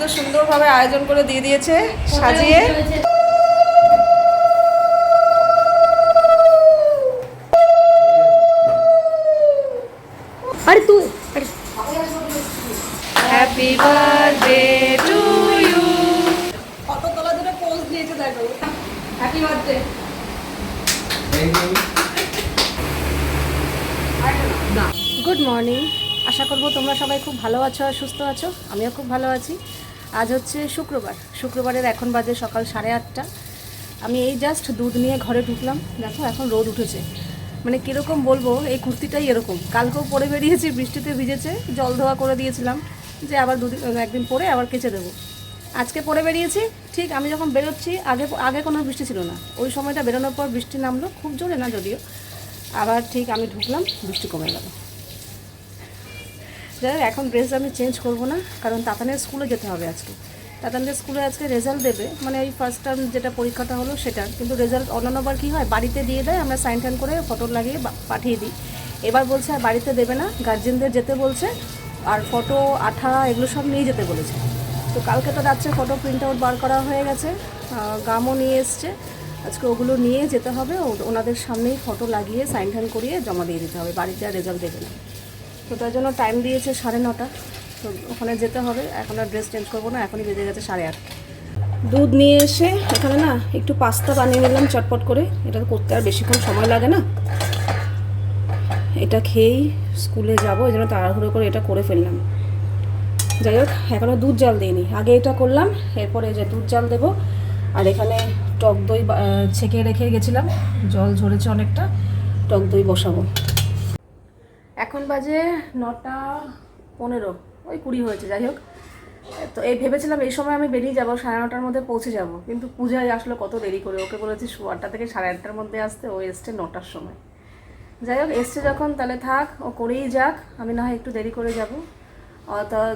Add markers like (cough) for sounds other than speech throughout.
তো সুন্দরভাবে আয়োজন করে দিয়ে দিয়েছে সাজিয়ে। আরে তুই happy birthday to you photo তোলার জন্য পোজ দিয়েছে দেখো। হ্যাপি বার্থডে গুড মর্নিং আশা করব তোমরা সবাই খুব ভালো আছো আর সুস্থ আছো। আমিও খুব ভালো আছি। আজ হচ্ছে শুক্রবার। শুক্রবারের এখন বাজে সকাল সাড়ে আটটা। আমি এই জাস্ট দুধ নিয়ে ঘরে ঢুকলাম। দেখো, এখন রোদ উঠেছে। মানে কীরকম বলব, এই কুর্তিটাই এরকম। কালকেও পরে বেরিয়েছি, বৃষ্টিতে ভিজেছে, জল ধোয়া করে দিয়েছিলাম যে আবার দুদিন একদিন পরে আবার কেচে দেবো। আজকে পরে বেরিয়েছি, ঠিক আমি যখন বেরোচ্ছি, আগে আগে কোনো বৃষ্টি ছিল না। ওই সময়টা বেরোনোর পর বৃষ্টি নামলো, খুব জোরে না যদিও। আবার ঠিক আমি ঢুকলাম, বৃষ্টি কমে গেল। যাই এখন ড্রেস আমি চেঞ্জ করব না, কারণ তাতানের স্কুলে যেতে হবে আজকে। তাতানের স্কুলে আজকে রেজাল্ট দেবে মানে ওই ফার্স্ট টার্ম যেটা পরীক্ষাটা হলো সেটা। কিন্তু রেজাল্ট অন্যান্যবার কী হয়, বাড়িতে দিয়ে দেয়, আমরা সাইন টাইন করে ফটো লাগিয়ে পাঠিয়ে দিই। এবার বলছে আর বাড়িতে দেবে না গার্জেনদের যেতে বলছে, আর ফটো আঠা এগুলো সব নিয়ে যেতে বলেছে। তো কালকে তো রাত্রে ফটো প্রিন্ট আউট বার করা হয়ে গেছে গামও নিয়ে এসছে। আজকে ওগুলো নিয়ে যেতে হবে ওনাদের সামনেই ফটো লাগিয়ে সাইন টাইন করিয়ে জমা দিয়ে দিতে হবে, বাড়িতে আর রেজাল্ট দেবে না। তো তার জন্য টাইম দিয়েছে সাড়ে নটা। তো ওখানে যেতে হবে। এখন আর ড্রেস চেঞ্জ করব না, এখনই বেজে গেছে সাড়ে আটটা দুধ নিয়ে এসে এখানে না একটু পাস্তা বানিয়ে নিলাম চটপট করে। এটা করতে আর বেশিক্ষণ সময় লাগে না। এটা খেয়েই স্কুলে যাব, এই জন্য তাড়াহুড়ো করে এটা করে ফেললাম। যাই হোক, এখনও দুধ জাল দিইনি। আগে এটা করলাম, এরপরে যে দুধ জাল দেবো। আর এখানে টক দই ছেঁকে রেখে গেছিলাম। জল ঝরেছে অনেকটা, টক দই বসাবো। এখন বাজে নটা পনেরো, ওই কুড়ি হয়েছে, যাই হোক। তো এই ভেবেছিলাম এই সময় আমি বেরিয়ে যাব, সাড়ে নটার মধ্যে পৌঁছে যাব। কিন্তু পূজায় আসলে কত দেরি করে, ওকে বলেছি আটটা থেকে সাড়ে আটটার মধ্যে আসতে, ও এসছে নটার সময়। যাই হোক, এসছে যখন, তাহলে থাক, ও করেই যাক, আমি না হয় একটু দেরি করে যাব।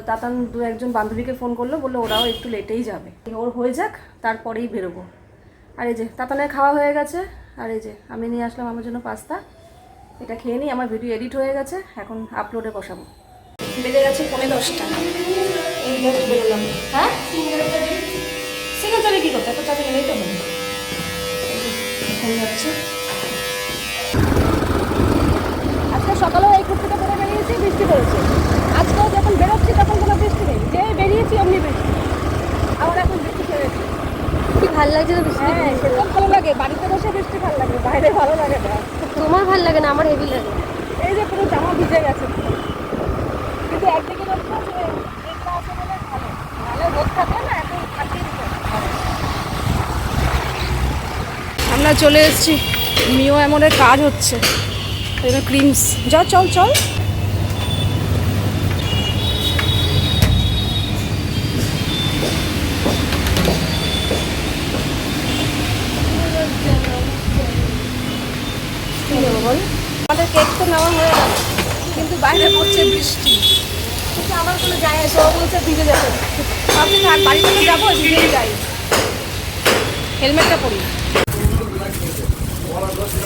তাতান দু একজন বান্ধবীকে ফোন করল, বলল ওরাও একটু লেটেই যাবে। ওর হয়ে যাক, তারপরেই বেরোবো। আর এই যে, তাতানের খাওয়া হয়ে গেছে, আর এই যে, আমি নিয়ে আসলাম আমার জন্য পাস্তা। এটা খেয়ে নিই আমার ভিডিও এডিট হয়ে গেছে এখন আপলোডে বসাবো। বেজে গেছে পনেরো দশটা। বেরোলাম হ্যাঁ? সিঙ্গেল চাবি কী করতে? এত চাবি নিলেই তো হবে। এই যাচ্ছে। আজকে সকালেও এই বেরিয়েছি বৃষ্টি পড়েছে। আজকেও যখন বেরোচ্ছি তখন কোনো বৃষ্টি নেই। যে বেরিয়েছি অমনি বৃষ্টি। আবার এখন বৃষ্টি ছেড়েছে কি ভালো লাগছে তো বৃষ্টি হ্যাঁ ভালো লাগে। বাড়িতে বসে বৃষ্টি ভালো লাগে বাইরে ভালো লাগে না। তোমার ভালো লাগে না আমার হেভি লাগে। এই যে পুরো জামা ভিজে গেছে। কিন্তু একদিকে রোদ আছে মেঘলা আছে বলে ভালো। নাহলে রোদ থাকলে না এখন কাটিয়ে আমরা চলে এসেছি। মিও এমনের কাজ হচ্ছে। এবার ক্রিমস যা চল চল। আমাদের কেক তো নেওয়া হয়ে গেল, কিন্তু বাইরে পড়ছে বৃষ্টি। কিন্তু আমার কোনো যায় আসে, ও বলছে ভিজে যাবে। ভাবছি থাক বাড়ি থেকে যাব, ভিজেই যাই। হেলমেটটা পরি।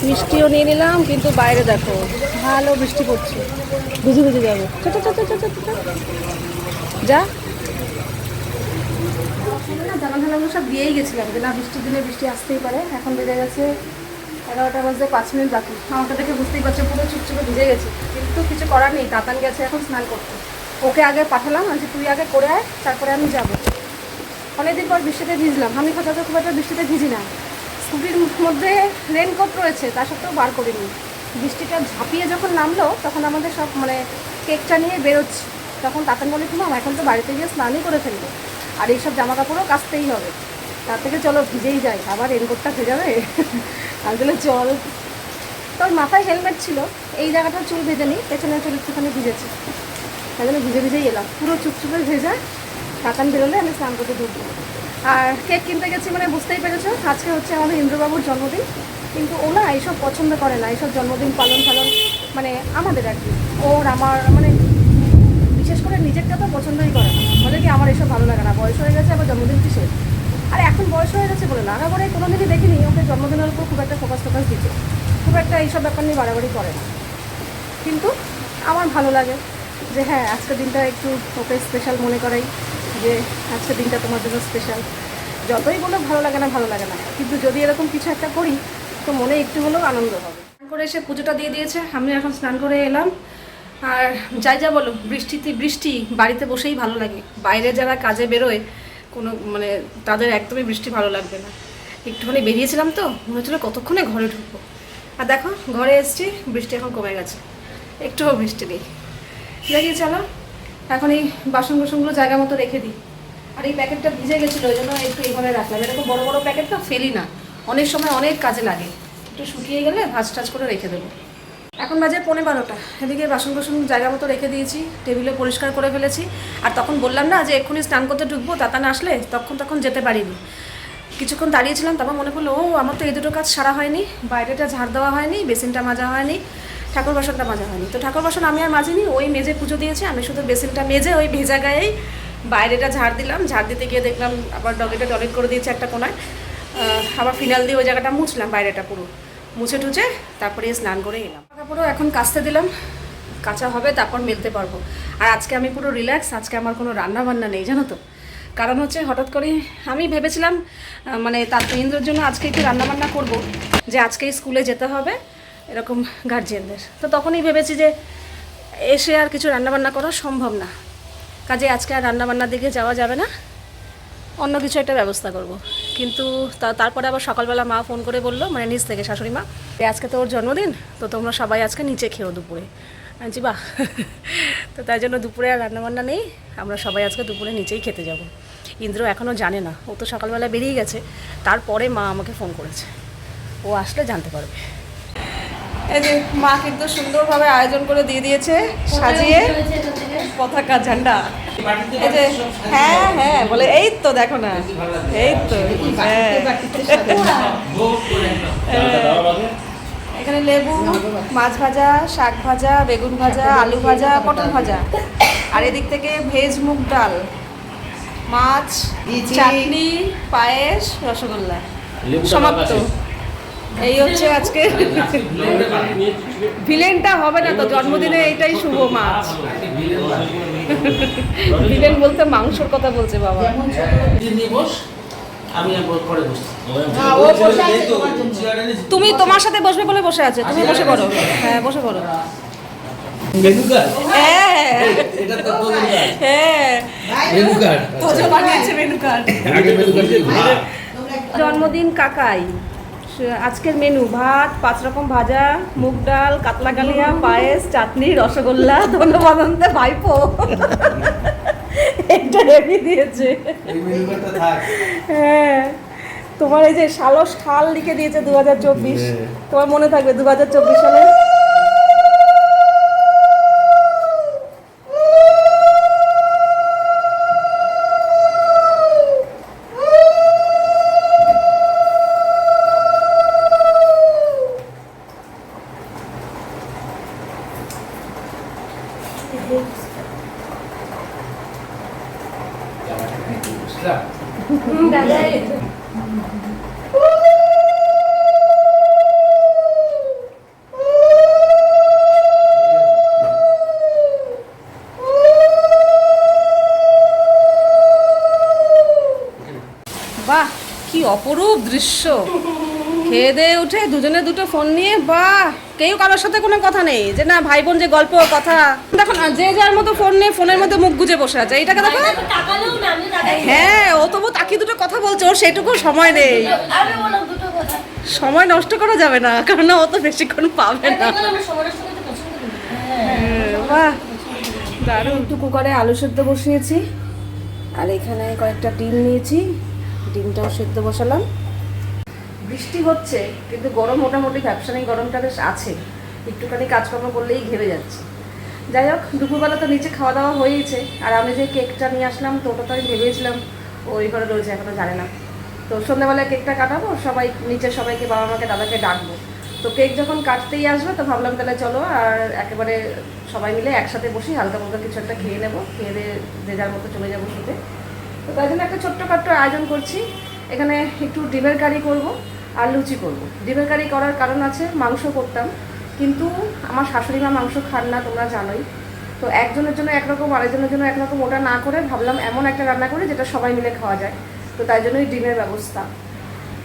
মিষ্টিও নিয়ে নিলাম, কিন্তু বাইরে দেখো, ভালো বৃষ্টি পড়ছে। ভিজে ভিজে যাব। যা। না জামা ধানাগুলো সব দিয়েই গেছিলাম। যে না বৃষ্টির দিনে বৃষ্টি আসতেই পারে। এখন বেজে গেছে এগারোটা বাজতে পাঁচ মিনিট বাকি। আমাকে দেখে বুঝতেই পারছ, পুরো চুপচুপে ভিজে গেছে। কিন্তু কিছু করার নেই তাতান গেছে, এখন স্নান করতে। ওকে আগে পাঠালাম আজ তুই আগে করে আয়, তারপরে আমি যাব। অনেকদিন পর বৃষ্টিতে ভিজলাম। আমি সচরাচর খুব একটা বৃষ্টিতে ভিজি না। স্কুটির মধ্যে রেনকোট রয়েছে, তা সত্ত্বেও বার করিনি। বৃষ্টিটা ঝাঁপিয়ে যখন নামলো, তখন আমাদের সব মানে কেকটা নিয়ে বেরোচ্ছি। তখন তাতান বলে মাম এখন তো বাড়িতে গিয়ে স্নানই করে ফেলব। আর এইসব জামা কাপড়ও কাচতেই হবে। তার থেকে চলো, ভিজেই যাই। আবার রেনকোটটা ভেজাবে আমি বলে চল তোর মাথায় হেলমেট ছিল, এই জায়গাটা চুল ভেজে নিই পেছনের চুল একটুখানি ভিজেছে। তাই জন্য ভিজে ভিজেই এলাম। পুরো চুপচুপে ভেজা কাকান বেরোলে আমি স্নান করতে ঢুকবো। আর কেক কিনতে গেছি মানে বুঝতেই পেরেছ, আজকে হচ্ছে আমাদের ইন্দ্রবাবুর জন্মদিন। কিন্তু ও না এইসব পছন্দ করে না, এইসব জন্মদিন পালন ফালন মানে আমাদের আর কি। ওর, আমার মানে বিশেষ করে নিজেরটা তো পছন্দই করে না। বলে কি আমার এসব ভালো লাগে না। বয়স হয়ে গেছে, আবার জন্মদিন আর এখন বয়স হয়ে গেছে বলে না আগাবারে কোনো দিনই দেখিনি, ওকে জন্মদিনের উপর খুব একটা ফোকাস টোকাস দিচ্ছে খুব একটা এইসব ব্যাপার নিয়ে বাড়াবাড়ি করে না। কিন্তু আমার ভালো লাগে যে হ্যাঁ আজকের দিনটা একটু ওকে স্পেশাল মনে করাই যে আজকে দিনটা তোমার জন্য স্পেশাল যতই বলো ভালো লাগে না, ভালো লাগে না। কিন্তু যদি এরকম কিছু একটা করি, তো মনে একটু হলেও আনন্দ হবে। স্নান করে এসে পুজোটা দিয়ে দিয়েছে, আমি এখন স্নান করে এলাম। আর যাই যা বলো, বৃষ্টিতে বৃষ্টি, বাড়িতে বসেই ভালো লাগে। বাইরে যারা কাজে বেরোয় কোনো মানে তাদের একদমই বৃষ্টি ভালো লাগবে না। একটুখানি বেরিয়েছিলাম তো, মনে হচ্ছিল কতক্ষণে ঘরে ঢুকবো। আর দেখো, ঘরে এসেছি, বৃষ্টি এখন কমে গেছে। একটুও বৃষ্টি নেই। দেখি, চলো, এখন এই বাসন কোসনগুলো জায়গা মতো রেখে দিই। আর এই প্যাকেটটা ভিজে গেছিল, ওই জন্য একটু এইভাবে রাখলাম। এরকম বড় বড় প্যাকেট তো ফেলি না। অনেক সময় অনেক কাজে লাগে। একটু শুকিয়ে গেলে ভাজ টাজ করে রেখে দেবো। এখন বাজে পৌনে বারোটা। এদিকে বাসন কোসন জায়গা মতো রেখে দিয়েছি টেবিলে পরিষ্কার করে ফেলেছি। আর তখন বললাম না যে এক্ষুনি স্নান করতে ঢুকবো তাতান আসলে তখন তখন যেতে পারিনি। কিছুক্ষণ দাঁড়িয়েছিলাম, তারপর মনে পড়ল, ও, আমার তো এই দুটো কাজ সারা হয়নি। বাইরেটা ঝাড় দেওয়া হয়নি, বেসিনটা মাজা হয়নি, ঠাকুর বাসনটা মাজা হয়নি। তো ঠাকুর বাসন আমি আর মাজিনি, ওই মেজে পুজো দিয়েছে, আমি শুধু বেসিনটা মেজে ওই ভেজা গায়েই বাইরেটা ঝাড় দিলাম। ঝাড় দিতে গিয়ে দেখলাম আবার ডগেটা টয়লেট করে দিয়েছে একটা কোনায়। আবার ফিনাল দিয়ে ওই জায়গাটা মুছলাম, বাইরেটা পুরো। মুছে টুছে তারপরে স্নান করে এলাম। কাপড়ও এখন কাচতে দিলাম। কাঁচা হবে, তারপর মেলতে পারব। আর আজকে আমি পুরো রিল্যাক্স আজকে আমার কোনো রান্না বান্না নেই, জানো তো। কারণ হচ্ছে হঠাৎ করে আমি ভেবেছিলাম মানে তার ইন্দ্রের জন্য আজকে একটু রান্নাবান্না করব, যে আজকেই স্কুলে যেতে হবে, এরকম গার্জিয়ানদের তো তখনই ভেবেছি যে এসে আর কিছু রান্নাবান্না করা সম্ভব না। কাজে আজকে আর রান্নাবান্নার দিকে যাওয়া যাবে না, অন্য কিছু একটা ব্যবস্থা করব। কিন্তু তা- তারপরে আবার সকালবেলা মা ফোন করে বলল মানে নিচ থেকে শাশুড়ি মা আজকে তো ওর জন্মদিন তো তোমরা সবাই আজকে নিচে খেও দুপুরে। বলছি, বাহ। (laughs) তো তাই জন্য দুপুরে আর রান্নাবান্না নেই আমরা সবাই আজকে দুপুরে নিচেই খেতে যাব। ইন্দ্র এখনও জানে না ও তো সকালবেলা বেরিয়ে গেছে তারপরে মা আমাকে ফোন করেছে। ও আসলে জানতে পারবে। এই যে মা কিন্তু সুন্দরভাবে আয়োজন করে দিয়ে দিয়েছে সাজিয়ে। পতাকা ঝান্ডা? এই যে হ্যাঁ হ্যাঁ বলে এই তো দেখো না এই তো হ্যাঁ। এখানে লেবু মাছ ভাজা শাক ভাজা বেগুন ভাজা আলু ভাজা পটল ভাজা। আর এদিক থেকে ভেজ মুগ ডাল মাছ চাটনি পায়েস রসগোল্লা। সমাপ্ত। এই হচ্ছে আজকে ভিলেনটা হবে না তো জন্মদিনে এইটাই শুভ মাছ। ভিলেন বলতে মাংসর কথা বলছে বাবা। বসছি। তুমি তোমার সাথে বসবে বলে বসে আছে তুমি বসে পড়ো। হ্যাঁ বসে পড়ো। Menu card? হ্যাঁ। হ্যাঁ। মেনু মেনু মেনু জন্মদিন কাকাই। আজকের মেনু ভাত পাঁচ রকম ভাজা মুগ ডাল কাতলা কালিয়া পায়েস চাটনি রসগোল্লা ধন্যবাদন্তে ভাইপো। এটা রেডি দিয়েছে। হ্যাঁ। তোমার এই যে সালস খাল লিখে দিয়েছে দু হাজার চব্বিশ তোমার মনে থাকবে দু হাজার চব্বিশ সালে? অপরূপ দৃশ্য। খেয়ে দিয়ে উঠে দুজনে দুটো ফোন নিয়ে বাহ কেউ কারোর সাথে কোনো কথা নেই। যে না ভাই বোন যে গল্প কথা। দেখো না যে যার মতো ফোন নিয়ে ফোনের মধ্যে মুখ গুজে বসে আছে এইটাকে দেখো। হ্যাঁ ও তবু তাকিয়ে দুটো কথা বলছে ওর সেটুকু সময় নেই। আমি বললাম দুটো কথা। সময় নষ্ট করা যাবে না কারণ ও তো বেশিক্ষণ পাবে না। দেখলাম আমি সময় নষ্ট করতে পছন্দ করি। না। হ্যাঁ হ্যাঁ, বাহ। দারুণ। একটু কুকারে আলু সেদ্ধ বসিয়েছি আর এখানে কয়েকটা ডিম নিয়েছি। ডিমটাও সেদ্ধ বসালাম। বৃষ্টি হচ্ছে, কিন্তু গরম মোটামুটি ব্যবসায়িক গরমটা বেশ আছে। একটুখানি কাজকর্ম করলেই ঘেরে যাচ্ছে। যাই হোক, দুপুরবেলা তো নিচে খাওয়া দাওয়া হয়েইছে। আর আমি যে কেকটা নিয়ে আসলাম, তো ওটা তো আমি ভেবেছিলাম ওই ঘরে রয়েছে, এখনও জানে না। তো সন্ধ্যাবেলায় কেকটা কাটাবো, সবাই, নিচে সবাইকে, বাবা মাকে, দাদাকে ডাকবো। তো কেক যখন কাটতেই আসবে, তো ভাবলাম তাহলে চলো, আর একেবারে সবাই মিলে একসাথে বসি হালকা ফুলকা কিছু একটা খেয়ে নেব, খেয়ে দিয়ে যে যার মতো চলে যাব শুতে তো তাই জন্য একটা ছোট্ট ছোট্টখাট্ট আয়োজন করছি। এখানে একটু ডিমের কারি করব আর লুচি করব। ডিমের কারি করার কারণ আছে, মাংস করতাম। কিন্তু আমার শাশুড়ি মা মাংস খান না, তোমরা জানোই। তো একজনের জন্য একরকম আরেকজনের জন্য একরকম ওটা না করে ভাবলাম এমন একটা রান্না করি যেটা সবাই মিলে খাওয়া যায়। তো তাই জন্যই ডিমের ব্যবস্থা।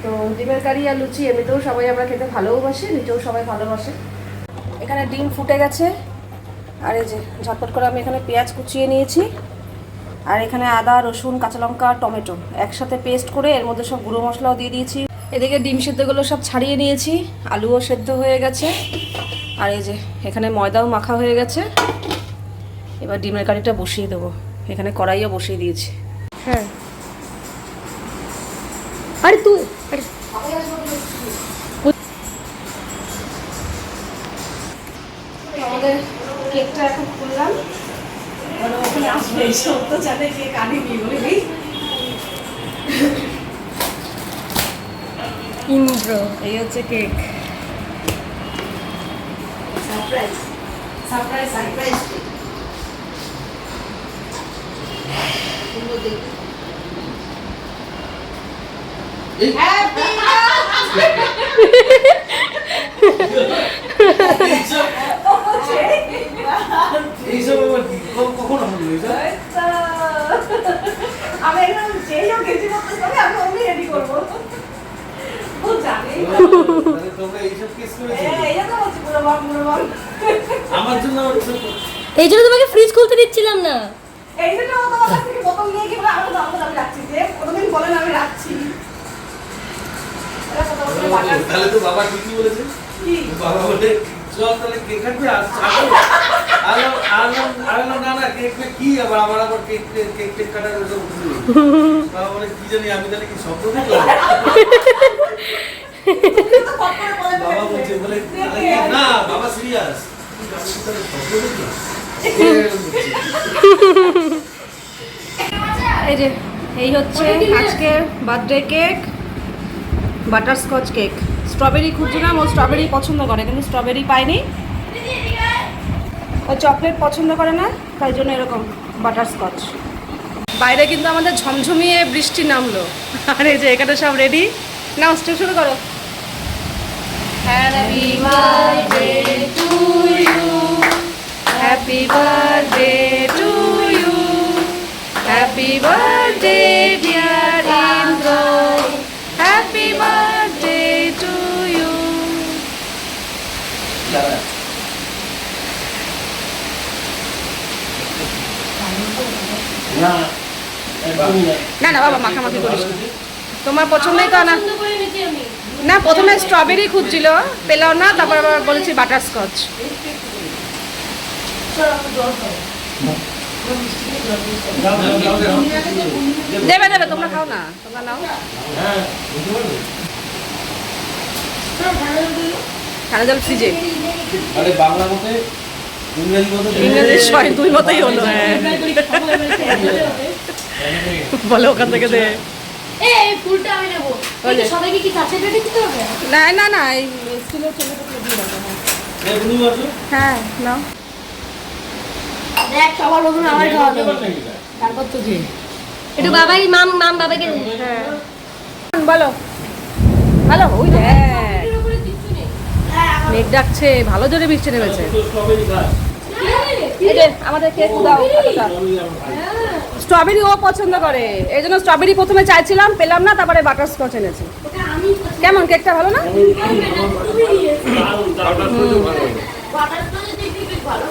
তো ডিমের কারি আর লুচি এমনিতেও সবাই আমরা খেতে ভালোবাসি নিচেও সবাই ভালোবাসে। এখানে ডিম ফুটে গেছে। আর এই যে ঝটপট করে আমি এখানে পেঁয়াজ কুচিয়ে নিয়েছি। আর এখানে আদা রসুন কাঁচা লঙ্কা টমেটো একসাথে পেস্ট করে এর মধ্যে সব গুঁড়ো মশলাও দিয়ে দিয়েছি। এদিকে ডিম সেদ্ধগুলো সব ছাড়িয়ে নিয়েছি আলুও সেদ্ধ হয়ে গেছে। আর এই যে এখানে ময়দাও মাখা হয়ে গেছে। এবার ডিমের কারিটা বসিয়ে দেবো। এখানে কড়াইও বসিয়ে দিয়েছি। হ্যাঁ। আরে তুই আরে। আমাদের কেকটা এখন খুললাম। ওখানে আসবে তো জানে বুঝলি ইন্দ্র এই হচ্ছে কেক। সারপ্রাইজ সারপ্রাইজ সারপ্রাইজ (laughs) (laughs) এইসব আবার কখন হলো এটা? আমি একদম যেই হোক গেছি করতে হবে আমি অমনি রেডি করব। ও জানে। তাহলে তোমরা এইসব কেস করেছ? এই তো বলছি পুরো বম পুরো বম আমার জন্য তোমাকে ফ্রিজ খুলতে দিচ্ছিলাম না। এই জন্য তোমার কাছ থেকে বোতল নিয়ে গিয়ে বলে, আমি দাম আমি রাখছি যে কোনোদিন বলেন আমি রাখছি। এরা কথা বলতে বাটার তাহলে তো বাবা ঠিকই বলেছে। বাবা বলে তাহলে কেক আলো আলো আমার আবার? কেক কেক বলে, কি জানি, আমি না, বাবা। এই যে, এই হচ্ছে আজকে birthday cake butterscotch cake strawberry খুঁজছিলাম ও স্ট্রবেরি পছন্দ করে, কিন্তু স্ট্রবেরি পাইনি। ও চকলেট পছন্দ করে না, তাই জন্য এরকম বাটার স্কচ বাইরে কিন্তু আমাদের ঝমঝমিয়ে বৃষ্টি নামলো। আর এই যে, এখানে সব রেডি নাও স্টেপ শুরু করো। Happy birthday to you happy birthday to you happy birthday dear Indra happy birthday to you দাঁড়া। না না। বাবা মাখামাখি করিস না তোমার পছন্দই তো না না প্রথমে স্ট্রবেরি খুঁজছিল পেলাও না তারপর আবার বলেছি বাটার স্কচ। দেবে দেবে তোমরা খাও না তোমরা নাও হ্যাঁ? ঠান্ডা জল ফ্রিজে আরে বাংলা মতে ইংরেজি ছয় দুই মতোই হলো হ্যাঁ বলো ওখান থেকে দে না না না। হ্যাঁ দেখ সবার আমার খাওয়া? তারপর তো যে একটু বাবাই মাম মাম বাবাকে হ্যাঁ বলো ভালো ওই যে হ্যাঁ। মেঘ ডাকছে ভালো জোরে বৃষ্টি নেমেছে স্ট্রবেরি ও পছন্দ করে। এই জন্য স্ট্রবেরি প্রথমে চাইছিলাম পেলাম না তারপরে বাটার স্কচ এনেছি। কেমন কেকটা ভালো না?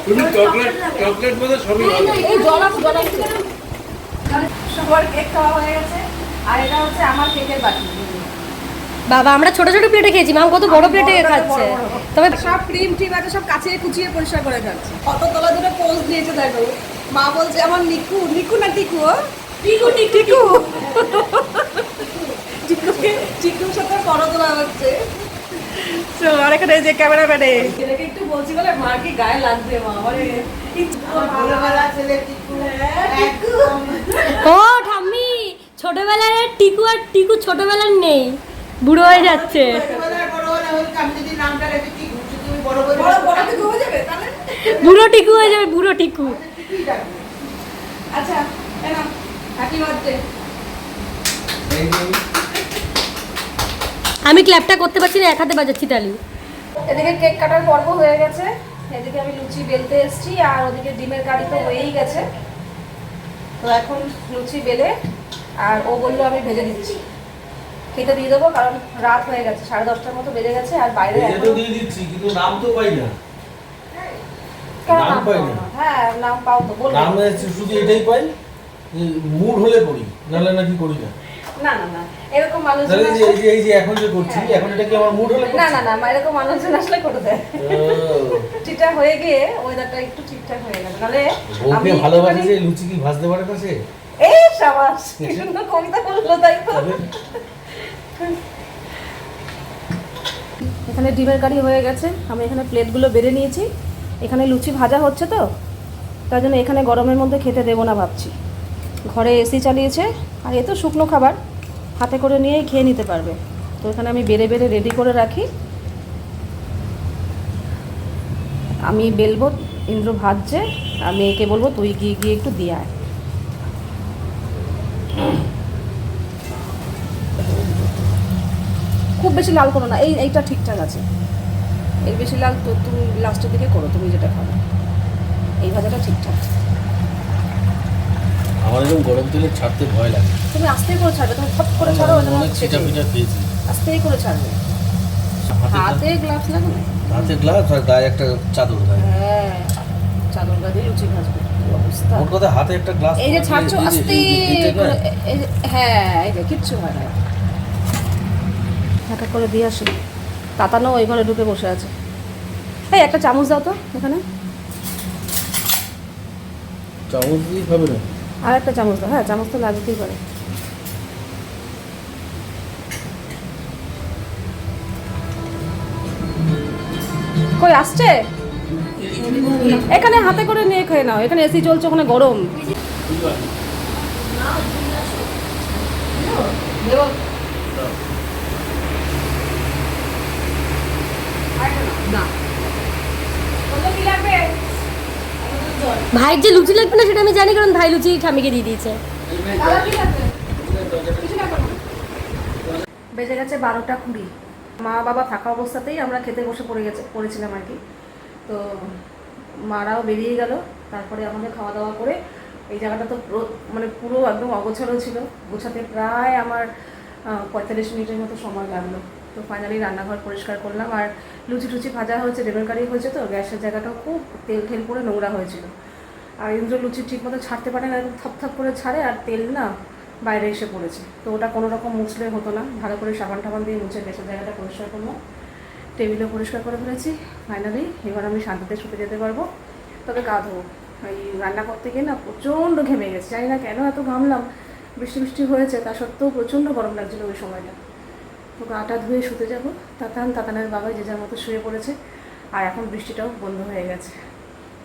শুধু চকলেট চকলেট বোধহয় সবই ভালো। এই জল আছে জল আছে সবার কেক খাওয়া হয়ে গেছে আর এটা হচ্ছে আমার কেকের বাটি। বাবা আমরা ছোট ছোট প্লেটে খেয়েছি মাম কত বড় প্লেটে খাচ্ছে। তবে সব ক্রিম টিম আছে সব কাছে কুচিয়ে পরিষ্কার করে খাচ্ছে। কত তলা ধরে পোজ দিয়েছে দেখো। মা বলছে আমার নিকু নিকু না টিকু? টিকু টিকু টিকুকে টিকুর সাথে ফটো তোলা হচ্ছে। তো আর এখানে এই যে ক্যামেরা ম্যানে ছেলেকে একটু বলছি বলে মার কি গায়ে লাগবে মা ছেলে টিকু। টিকু। ও ঠাম্মি ছোটবেলার টিকু আর টিকু ছোটবেলার নেই। বুড়ো হয়ে যাচ্ছে। বড় টিকু হয়ে যাবে বুড়ো টিকু। আচ্ছা আমি ক্ল্যাপটা করতে পারছি না এক হাতে বাজাচ্ছি তালি। এদিকে কেক কাটার পর্ব হয়ে গেছে। এদিকে আমি লুচি বেলতে এসেছি আর ওদিকে ডিমের কারি তো হয়েই গেছে। তো এখন লুচি বেলে আর ও বলল আমি ভেজে দিচ্ছি। খেতে দিয়ে দেবো কারণ রাত হয়ে গেছে সাড়ে দশটার মতো বেজে গেছে আর বাইরে দিয়ে দিচ্ছি কিন্তু নাম তো পাই না। নাম নাম পাই না। না? হ্যাঁ নাম পাও তো বলব নাম শুধু এটাই পাই মুড হলে করি নাহলে নাকি করি না। না না না এরকম মানুষজন এই যে- এই যে এখন যে করছি হ্যাঁ। এখন এটা কি আমার মুড হলে না না না এরকম মানুষজন আসলে করে দেয়। ঠিকঠাক হয়ে গিয়ে ওয়েদারটা একটু ঠিকঠাক হয়ে গেল। নাহলে বউকে আমি ভালোবাসে একটুখানি- যে লুচি কি ভাজতে পারে না সে এই সাবাস (laughs) কি সুন্দর কবিতা বলল তাই তো। এখানে ডিমের কারি হয়ে গেছে। আমি এখানে প্লেটগুলো বেড়ে নিয়েছি। এখানে লুচি ভাজা হচ্ছে তো, তার জন্য এখানে গরমের মধ্যে খেতে দেবো না ভাবছি। ঘরে এসি চালিয়েছে, আর এ তো শুকনো খাবার। হাতে করে নিয়েই খেয়ে নিতে পারবে। তো এখানে আমি বেড়ে বেড়ে রেডি করে রাখি। আমি বেলবো, ইন্দ্র ভাজছে আমি একে বলব তুই গিয়ে গিয়ে একটু দিয়ে আয়। বেশি লাল করো না এই এইটা ঠিকঠাক আছে। এর বেশি লাল তো তুমি লাস্টের দিকে করো তুমি যেটা খাবে। এই ভাজাটা ঠিকঠাক। আমার এরকম গরম তেলে ছাড়তে ভয় লাগে। তুমি আস্তেই করে ছাড়বে তুমি ফট করে ছাড়ো ওই জন্য ছিটা পিঠা খেয়েছি। আস্তেই করে ছাড়বে। হাতে গ্লাভস লাগে না হাতে গ্লাস আর গায়ে একটা চাদর গায়ে। হ্যাঁ চাদর গা দিয়ে লুচি ভাজবে অবস্থা। ওর কথা হাতে একটা গ্লাস এই যে ছাড়ছো আস্তে হ্যাঁ এই যে কিচ্ছু হয় না। ঢাকা করে দিয়ে আসি তাতানো ওই ঘরে ঢুকে বসে আছে এই একটা চামচ দাও তো এখানে চামচ দিয়ে খাবে না আর একটা চামচ দাও হ্যাঁ চামচ তো লাগতেই পারে কই আসছে এখানে হাতে করে নিয়ে খেয়ে নাও এখানে এসি চলছে ওখানে গরম না। ভাইয়ের যে লুচি লাগবে না সেটা আমি জানি কারণ ভাই লুচি ঠামিকে দিয়ে দিয়েছে। বেজে গেছে বারোটা কুড়ি। মা বাবা থাকা অবস্থাতেই আমরা খেতে বসে পড়ে গেছে পড়েছিলাম আর কি। তো মারাও বেরিয়ে গেল তারপরে আমাদের খাওয়া দাওয়া করে এই জায়গাটা তো পুরো মানে পুরো একদম অগোছালো ছিল। গোছাতে প্রায় আমার পঁয়তাল্লিশ মিনিটের মতো সময় লাগল। তো ফাইনালি রান্নাঘর পরিষ্কার করলাম। আর লুচি টুচি ভাজা হয়েছে কারি হয়েছে তো। গ্যাসের জায়গাটাও খুব তেল ঠেল পরে নোংরা হয়েছিল। আর ইন্দ্র লুচি ঠিক মতো ছাড়তে পারে না থপ থপ করে ছাড়ে। আর তেল না বাইরে এসে পড়েছে। তো ওটা কোনো রকম মুছলে হতো না। ভালো করে সাবান টাবান দিয়ে মুছে গ্যাসের জায়গাটা পরিষ্কার করলাম। টেবিলও পরিষ্কার করে ফেলেছি। ফাইনালি এবার আমি শান্তিতে শুতে যেতে পারব। তবে গা ধোবো। এই রান্না করতে গিয়ে না প্রচণ্ড ঘেমে গেছে। জানি না কেন এত ঘামলাম। বৃষ্টি বৃষ্টি হয়েছে, তা সত্ত্বেও প্রচণ্ড গরম লাগছিল ওই সময়টা। গাটা ধুয়ে শুতে যাব। তাতান, তাতানের বাবা যে যার মতো শুয়ে পড়েছে। আর এখন বৃষ্টিটাও বন্ধ হয়ে গেছে।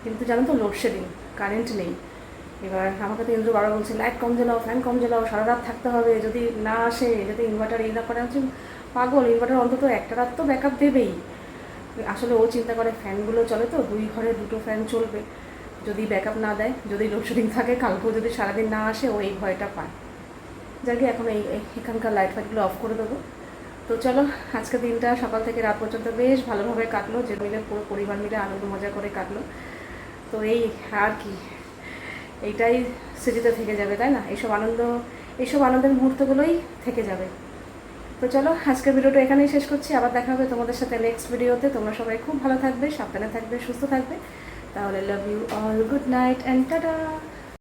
কিন্তু জানো তো লোডশেডিং কারেন্ট নেই। এবার আমাকে তো ইন্দ্র বাবা বলছে লাইট কম জ্বালাও ফ্যান কম জ্বালাও, সারা রাত থাকতে হবে, যদি না আসে যদি ইনভার্টার এই না করে হচ্ছে পাগল ইনভার্টার অন্তত একটা রাত তো ব্যাকআপ দেবেই। আসলে ও চিন্তা করে ফ্যানগুলো চলে তো, দুই ঘরে দুটো ফ্যান চলবে। যদি ব্যাকআপ না দেয়, যদি লোডশেডিং থাকে, কালকেও যদি সারাদিন না আসে, ও এই ভয়টা পায়। যাকে এখন এই, এই- এখানকার লাইট ফাইটগুলো অফ করে দেবো। তো চলো, আজকে দিনটা সকাল থেকে রাত পর্যন্ত বেশ ভালোভাবে কাটলো। যে মিলে পুরো পরিবার মিলে আনন্দ মজা করে কাটলো। তো এই আর কি, এইটাই স্মৃতিতে থেকে যাবে, তাই না? এইসব আনন্দ, এইসব আনন্দের মুহূর্তগুলোই থেকে যাবে। তো চলো, আজকের ভিডিওটা এখানেই শেষ করছি। আবার দেখা হবে তোমাদের সাথে নেক্সট ভিডিওতে। তোমরা সবাই খুব ভালো থাকবে, সাবধানে থাকবে, সুস্থ থাকবে। তাহলে love you all good night and tata